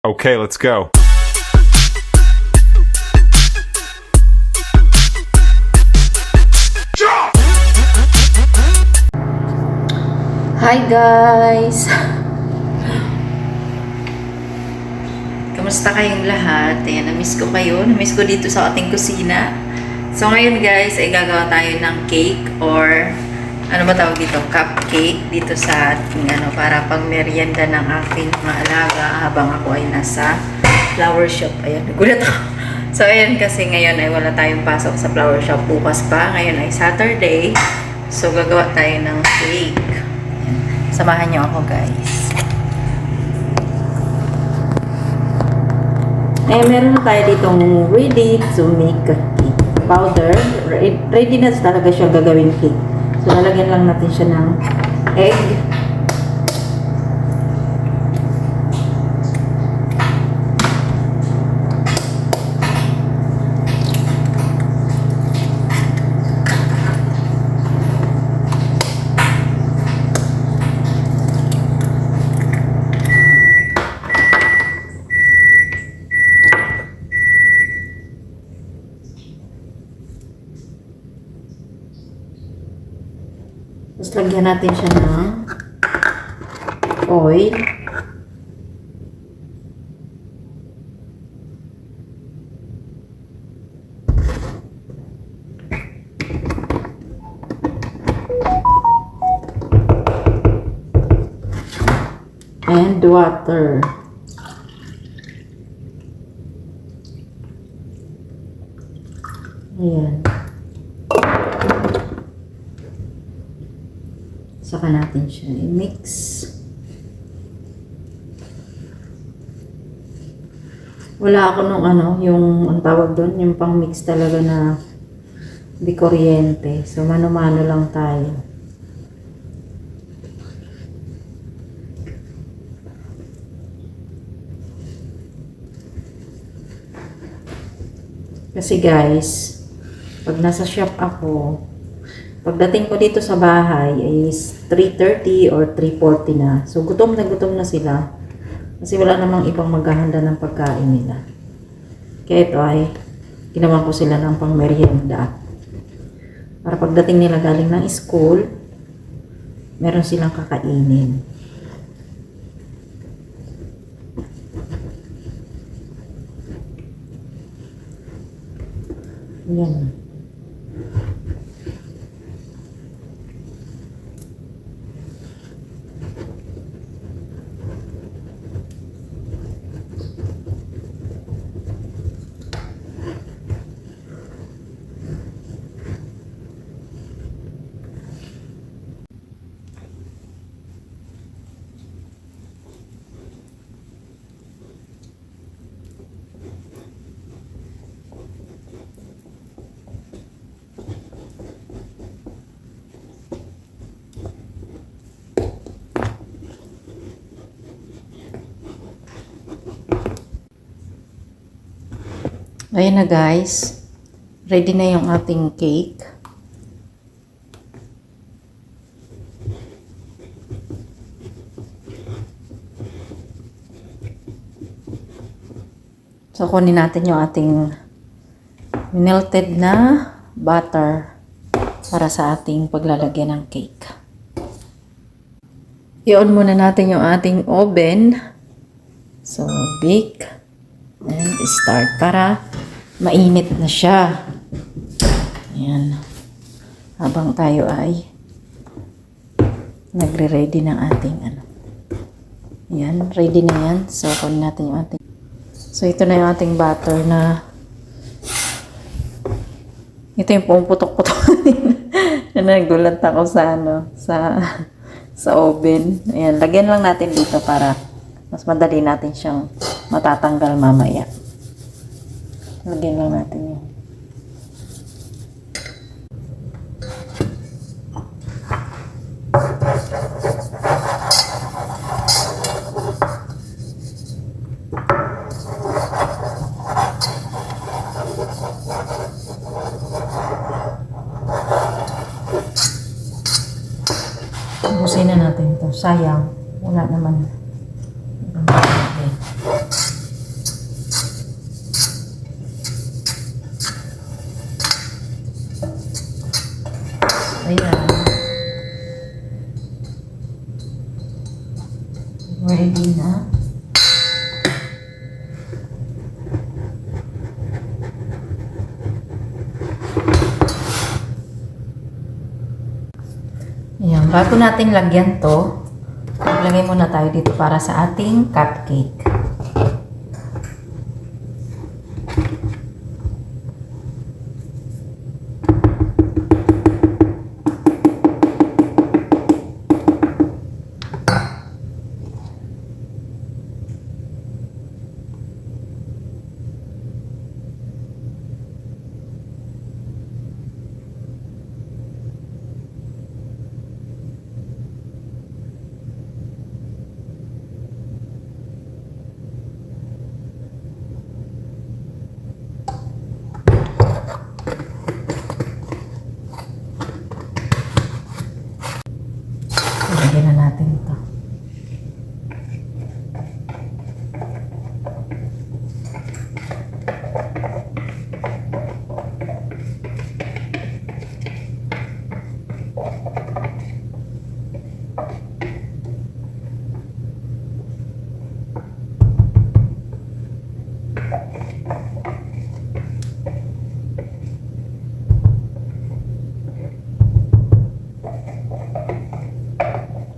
Okay, let's go. Hi guys! Kamusta kayong lahat? Ayan, na-miss ko kayo. Na-miss ko dito sa ating kusina. So ngayon guys, ay gagawa tayo ng cake or ano ba tawag dito? Cupcake dito sa ating ano, para pang merienda ng aking mga alaga habang ako ay nasa flower shop. Ayan, nagulat ako. So ayan kasi ngayon ay wala tayong pasok sa flower shop. Bukas pa. Ngayon ay Saturday. So gagawa tayo ng cake. Samahan niyo ako guys. Eh, meron na tayo ditong ready to make a cake powder. Re- Ready na talaga siya gagawin cake. So, lalagyan lang natin siya ng egg. Tapos lagyan natin siya ng oil. And water. Ayan. Saka natin siya i-mix. Wala ako nung ano, yung ang tawag doon, yung pang mix talaga na di kuryente. So, mano-mano lang tayo. Kasi guys, pag nasa shop ako, Pagdating ko dito sa bahay is 3.30 or 3.40 na. So, gutom na gutom na sila. Kasi wala namang ibang maghahanda ng pagkain nila. Kaya ito ay, ginawa ko sila ng pang merienda. Para pagdating nila galing ng school, meron silang kakainin. Yan. Ayan na guys. Ready na yung ating cake. So, kunin natin yung ating melted na butter para sa ating paglalagyan ng cake. I-on muna natin yung ating oven. So, bake. And start para mainit na siya. Ayan. Habang tayo ay nagre-ready ng ating ano. Ayan, ready na yan. So, kunin natin yung ating So, ito na yung ating butter na ito yung pumuputok-putok na nagulat ako sa ano, sa sa oven. Ayan, lagyan lang natin dito para mas madali natin siyang matatanggal mamaya. Lagyan lang natin yun. Ubusin na natin ito. Sayang. Wala naman. Okay. Ayan. Ready na. Ayan, bago natin lagyan to, maglagay muna tayo dito para sa ating cupcake.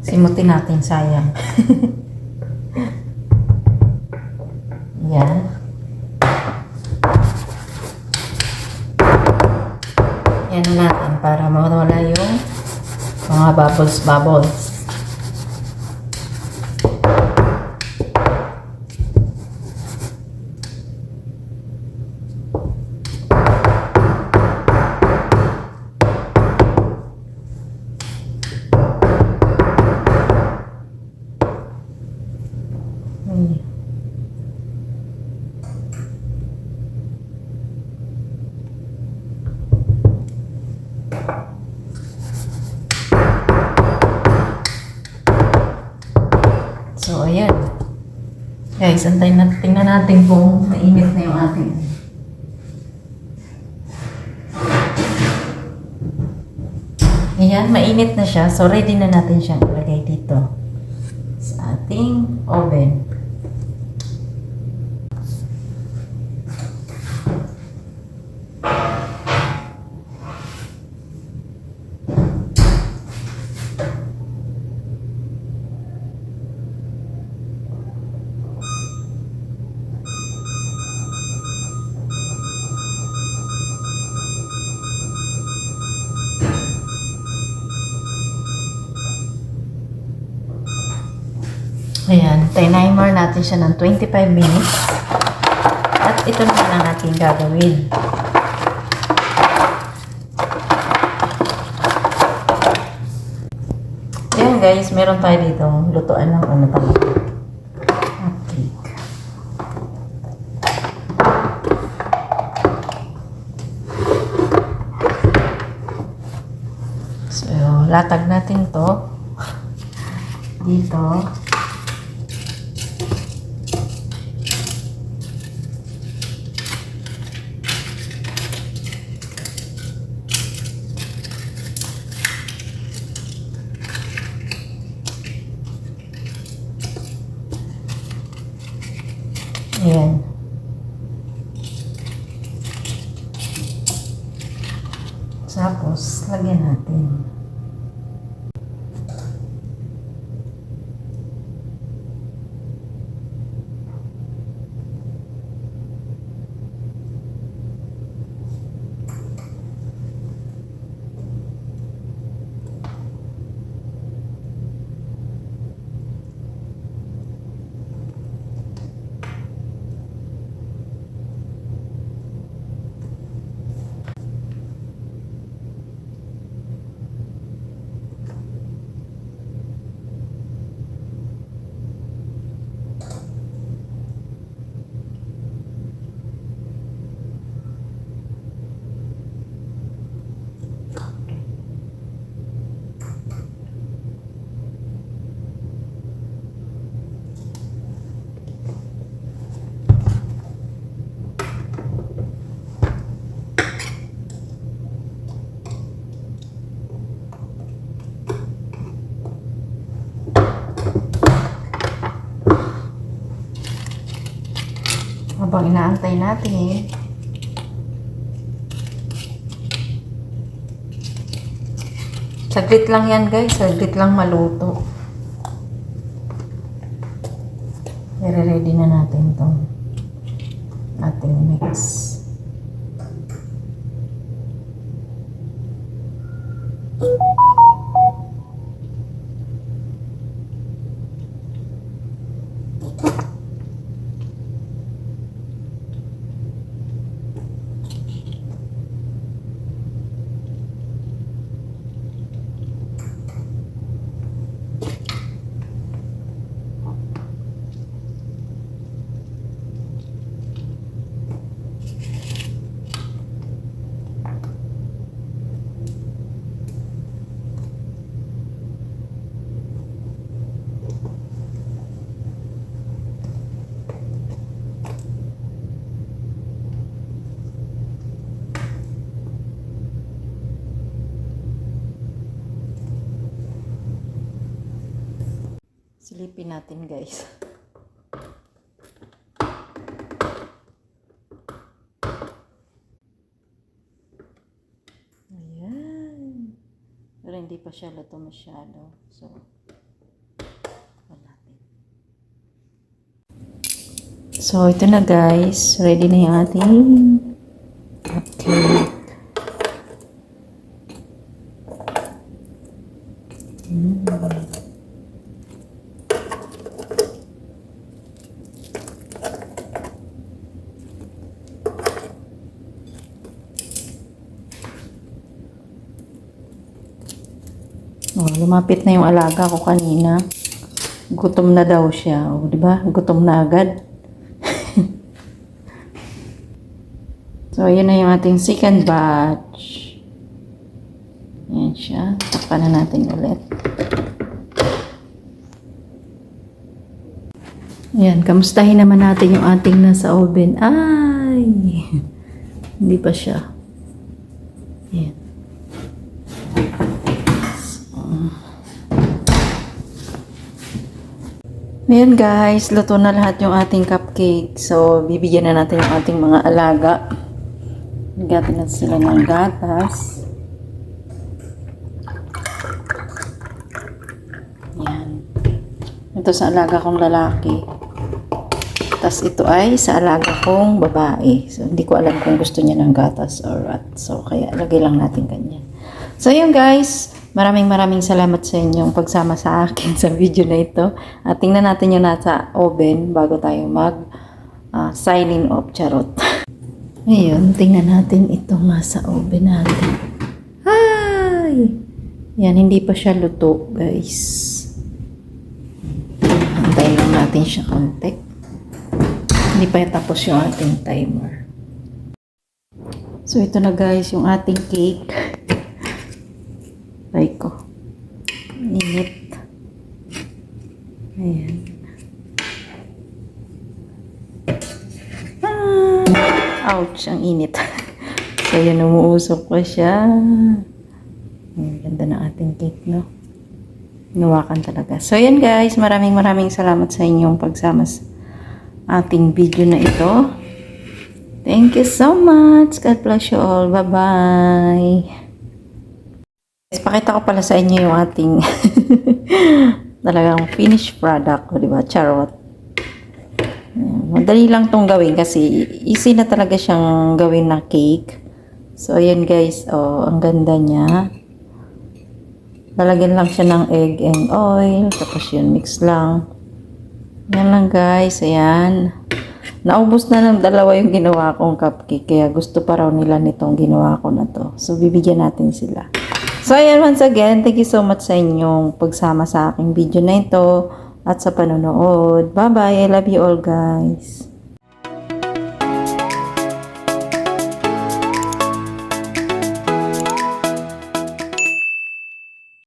Simutin natin, sayang. Yan. Yan na natin para mawala yung mga bubbles So, ayan. Guys, antayin natin, tingnan natin kung mainit na yung ating. Ayan, mainit na siya. So, ready na natin siyang ilagay dito sa ating oven. Ayan, timer natin siya ng 25 minutes. At ito naman ang ating gagawin. Ayan guys, meron tayo dito. Lutuan ng ano talaga. Cupcake. So, latag natin to dito. Habang inaantay natin. Saglit lang yan guys. Saglit lang maluto. I-ready na natin itong ating mix. Silipin natin guys. Ayan. Pero hindi pa siya luto masyado. So. So, ito na guys. Ready na yung ating cupcake. Oh, lumapit na yung alaga ko kanina. Gutom na daw siya. Oh, di ba? Gutom na agad. so, yun na yung ating second batch. Yan siya. Takpan na natin ulit. Yan. Kamustahin naman natin yung ating nasa oven. Ay! Hindi pa siya. Yan. Ayan guys, luto na lahat yung ating cupcake. So, bibigyan na natin yung ating mga alaga. Bigyan natin sila ng gatas. Yan. Ito sa alaga kong lalaki. Tapos ito ay sa alaga kong babae. So, hindi ko alam kung gusto niya ng gatas or what. So, kaya lagay lang natin ganyan. So, yun guys. Maraming maraming salamat sa inyong pagsama sa akin sa video na ito. At tingnan natin yung nasa oven bago tayo mag ah, sign in off charot. Ngayon, tingnan natin ito nasa oven natin. Hi! Yan, hindi pa siya luto, guys. Antayin lang natin siya konti. Hindi pa tapos yung ating timer. So, ito na guys, yung ating cake. Ay ko. Init. Ayan. Ah, ouch, ang init. so, yun, umuusok pa siya. Ang ganda ng ating cake, no? Nuwakan talaga. So, yan guys. Maraming maraming salamat sa inyong pagsama sa ating video na ito. Thank you so much. God bless you all. Bye-bye. Pakita ko pala sa inyo yung ating talagang finished product ko, di ba? Charot. Madali lang tong gawin kasi easy na talaga siyang gawin na cake. So, ayan guys, oh, ang ganda niya. Lalagyan lang siya ng egg and oil. Tapos yun, mix lang. Yan lang guys, ayan. Naubos na ng dalawa yung ginawa kong cupcake. Kaya gusto pa raw nila nitong ginawa ko na to. So, bibigyan natin sila. So, ayan, once again, thank you so much sa inyong pagsama sa aking video na ito at sa panonood. Bye-bye. I love you all, guys.